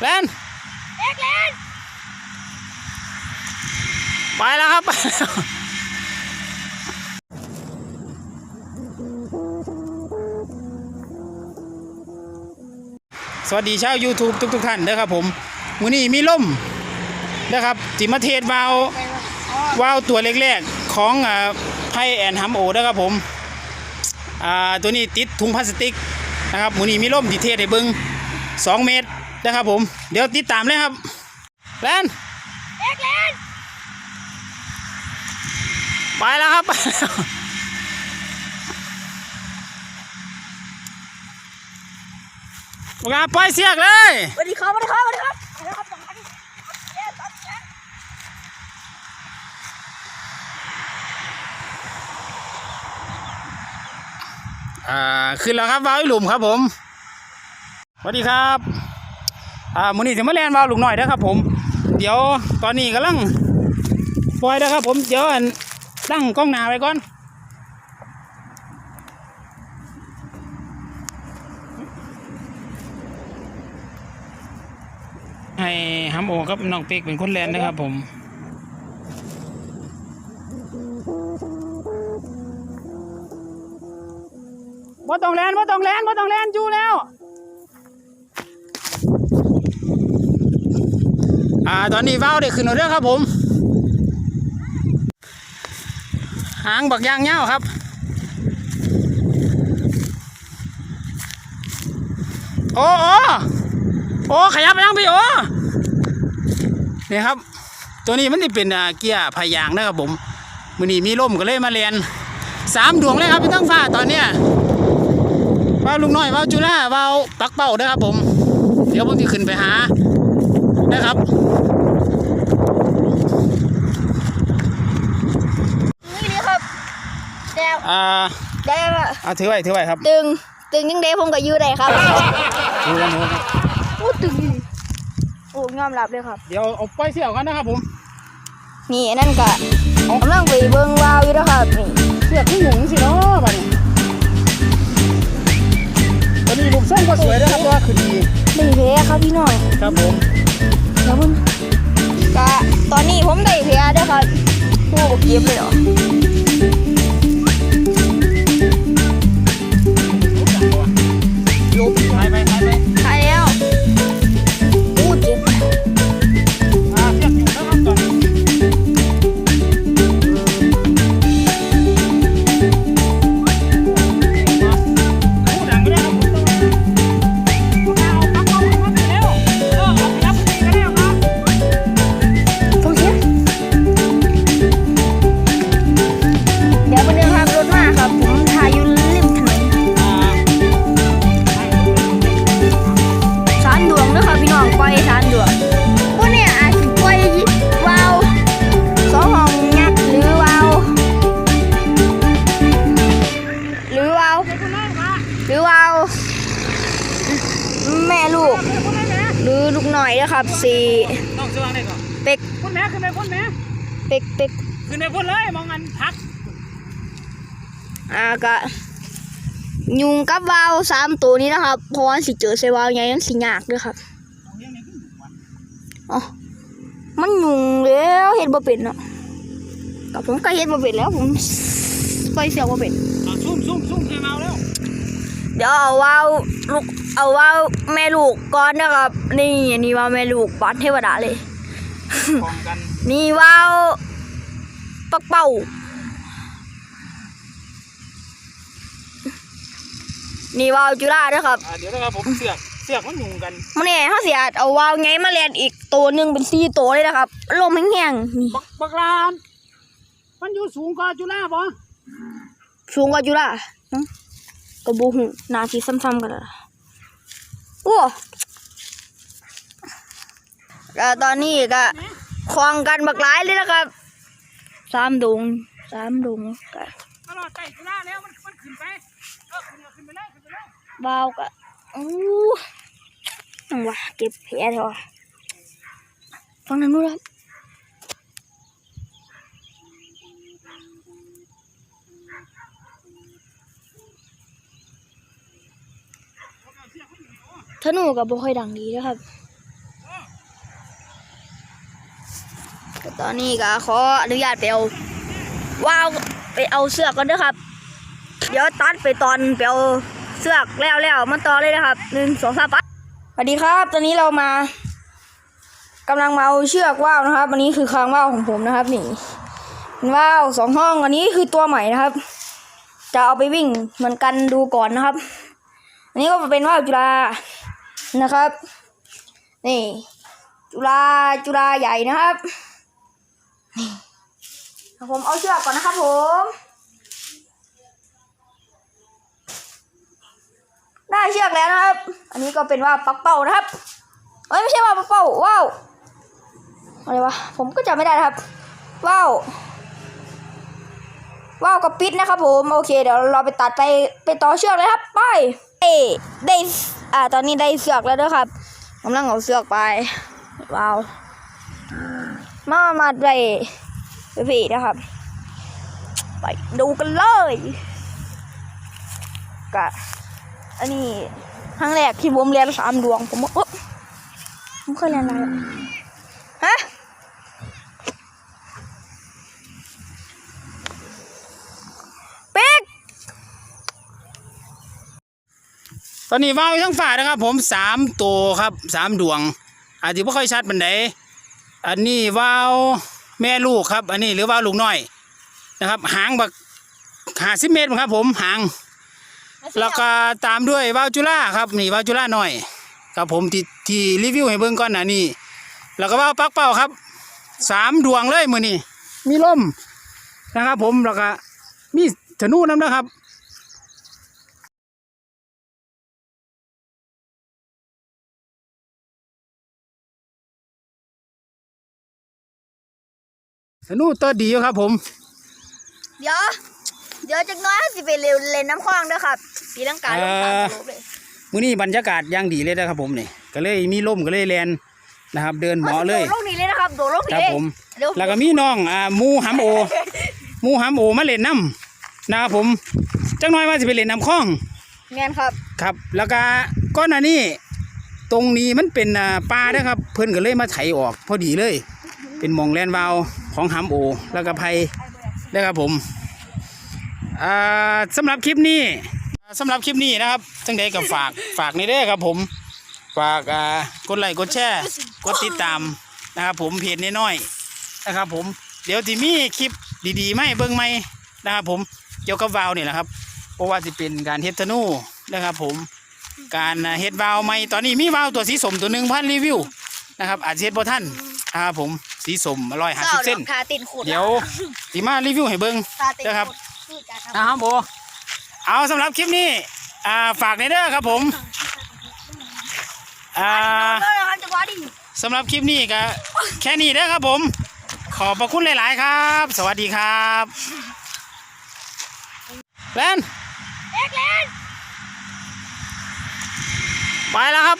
แลนเอ็กเลนไปแล้วครับ ไปแล้วสวัสดีชาว YouTube ทุกทุกๆท่านเด้อครับผมมื้อนี้มีล่มนะครับจิมาเทศวาลววาล์วตัวเล็กๆของอ่าไพแอนฮัมโอเด้อครับผมอ่าตัวนี้ติดถุงพลาสติกนะครับมื้อนี้มีล่มที่เทศให้เบิ่ง2 เมตร นะครับผม เดี๋ยวติดตามเลยครับแลนเอ็กเลนไปแล้วครับไปแล้วโอเคปล่อยเสียกเลยสวัสดีครับสวัสดีครับสวัสดีครับสวัสดีครับสองพันเอ็ดสองพันอ่า ขึ้นแล้วครับวาวอีหลุมครับผมสวัสดีครับ อ่ามือนี้จะมาแลนวาวลูกหน่อยนะครับผม เดี๋ยวตอนนี้กำลังปล่อยนะครับผมเดี๋ยวตั้งกล้องหน้าไว้ก่อนให้ฮัมโอกับน้องเป๊กเป็นคนแลนนะครับผมบ่ต้องแลนบ่ต้องแลนบ่ต้องแลนอยู่แล้ว อ่าตอนนี้ว้าวได้ขึ้นแล้วเด้อครับผม หางบักยางเงี้ยวครับโอ้โอ้โอ้ขยับไปยังพี่โอ้นี่ครับ ตัวนี้มันจะเป็นเกียร์พายางนะครับผมมือนี้มีลมก็เลยมาเรียนสามดวงเลยครับพี่ต้องฟ้าตอนเนี้ยว่าวลุงน้อยว่าวจุฬาว่าวปักเป้านะครับผม เดี๋ยวผมจะขึ้นไปหา นะครับนี่นี่ครับแดวอ่าแดวอะเอาถือไว้ถือไว้ครับตึงตึงยังเดผมก็อยู่ได้ครับถือกันถือกันโอ้ตึงดีโอ้ยอมรับเลยครับ เดี๋ยวเอาปล่อยเสี่ยวกันนะครับผม นี่นั่นก็กำลังไปเบิ่งวาวอยู่นะครับนี่เสียบที่หยุงสิเนาะบัดนี้ตอนนี้ลูกส้มก็สวยนะครับตัวขึ้นดีได้แพ้ครับพี่น้องครับผม แล้วมันก็ตอนนี้ผมได้เพ้เด้อครับผู้เก็บเลยเหรอ ลูกหน่อยนะครับสี่น้องสว่างได้ก่อนเป็กคนแม่ขึ้นไปคนแม่เป็กเป็กขึ้นไปคนเลยมองกันพักอ่ากะยุงกับวาวสามตัวนี้นะครับเพราะว่าสิเจอใส่วาวใหญ่ยังสิยากด้วยครับอ๋อมันยุงแล้วเห็นบ่เป็นเนาะกับผมก็เห็นบ่เป็นแล้วผมไปเสียวบ่เป็นซุ่มซุ่มซุ่มเทมาแล้วเดี๋ยวเอาวาว ลูกเอาวาวแม่ลูกก่อนนะครับ นี่อันนี่วาวแม่ลูกปัดเทวดาเลย พร้อมกันนี่วาวปักเป่า นี่วาวจุฬาด้วยครับอ่าเดี๋ยวนะครับผมเสือกเสือกมันยุงกันมันเนี่ยเขาเสียเอาวาวไงมาเรียนอีกตัวหนึ่งเป็นสี่ตัวเลยนะครับ ลมแห้งๆนี่บักบักลาน มันอยู่สูงกว่าจุฬาปะสูงกว่าจุฬาหึ กระบูหูนาทีซ้ำๆกันละโอ้ก็ตอนนี้ก็คลองกันบักหลายเลยนะครับสามดงสามดงก็ตลอดไต่จุฬาแล้วมันมันขึ้นไปเออขึ้นขึ้นไปเลยขึ้นไปเลยบาวก็อู้นังวะเก็บแผลเถอะวะฟังทางนู้นครับ ธนูกับบุค่อยดังดีนะครับตอนนี้ก็ขออนุญาตเปียวว้าวไปเอาเสื้อกกันนะครับ เดี๋ยวตัดไปตอนเปียวเสื้อแล้วแล้วมันต่อเลยนะครับหนึ่งสองสามไปสวัสดีครับ ตอนนี้เรามา กำลังมาเอาเชือกว่าวนะครับอันนี้คือคางว่าวของผมนะครับ นี่ว่าวสองห้องอันนี้คือตัวใหม่นะครับ จะเอาไปวิ่งเหมือนกันดูก่อนนะครับ อันนี้ก็เป็นว่าวจุฬา นะครับ นี่ จุฬาจุฬาใหญ่นะครับนี่ผมเอาเชือกก่อนนะครับผม ได้เชือกแล้วนะครับ อันนี้ก็เป็นว่าปักเป้านะครับเอ้ยไม่ใช่ว่าปักเป้าว้าวอะไรวะผมก็จำไม่ได้นะครับว้าวว้าวกับปิดนะครับผม โอเค เดี๋ยวเราไปตัดไปไปต่อเชือกเลยครับ ไปเอ้ได้ อ่า ตอนนี้ได้เสือกแล้วด้วยครับกำลังเอาเสือกไป ว้าว มามาได้ไปพี่นะครับ ไปดูกันเลยกะอันนี้ครั้งแรกที่ผมเรียนสามดวง ผมว่าเออผมเคยเรียนอะไรฮะปิ๊ก ตอนนี้ว่าวอยู่ทั้งฝ่ายนะครับ ผมสามตัวครับสามดวง อาจจะไม่ค่อยชัดบันไดอันนี้ว่าวแม่ลูกครับ อันนี้หรือว่าวลูกน้อยนะครับ หางบักหาสิเมตรครับ ผมหาง แล้วก็ตามด้วยว่าวจุฬาครับนี่ว่าวจุฬาหน่อยครับผมที่ที่รีวิวให้เบิ่งก่อนหนะนี่แล้วก็ว่าวปักเป้าครับสามดวงเลยมือนี่มีล่มนะครับ ผมแล้วก็มีธนูน้ำนะครับ ธนูตัวดีอยู่ครับผม เดี๋ยว เดี๋ยวจักหน้อยสิไปเร็วเล่นน้ำคว้างเด้วยครับปีลังกาลงสามตลบเลยมื้อนี้บรรยากาศอย่างดีเลยนะครับผมนี่ก็เลยมีล่มก็เลยแลนนะครับ เดินหมอเลยโดดลงนี้เลยนะครับโดดลงครับนี้ผมเดี๋ยวแล้วก็มีน้องอ่าหมูหำโอหมูหำโอมาเล่นน้ำนะครับผมจังน้อยว่าสิไปเล่นน้ำคลองแม่นครับ ครับ แล้วก็ก้อนหน้านี้ตรงนี้มันเป็นอ่าป่านะครับ เพิ่นก็เลยมาไถออก พอดีเลย เป็นหมองแลนวาว ของหำโอแล้วก็ไผนะครับผมอ่าสำหรับคลิปนี้อ่าสำหรับคลิปนี้นะครับจังใดก็ฝากฝากในเด้อครับผมฝากกดไลค์กดแชร์กดติดตามนะครับผมเพจน้อยๆนะครับผมเดี๋ยวจะมีคลิปดีๆไหมเบิ่งไหมนะครับผมเกี่ยวกับวาวนี่แหละครับเพราะว่าจะเป็นการเฮ็ดธนูนะครับผมการเฮ็ดวาวใหม่ตอนนี้มีวาวตัวสีสมตัวหนึ่งพันรีวิวนะครับอาจจะเฮ็ดบ่ท่านนะครับผม สีสมร้อยห้าสิบเส้นคาตินขูดเดี๋ยวสิมารีวิวให้เบิ่งคาตินนะครับขูดจ้ะนะครับโบเอาสำหรับคลิปนี้อ่าฝากในเด้อครับผมอ่าโดดเลยครับจังหวะดิสำหรับคลิปนี้ก็แค่นี้เด้อครับผม ขอบพระคุณหลาย ๆ ครับ สวัสดีครับแลนเอ็กเลนไปแล้วครับ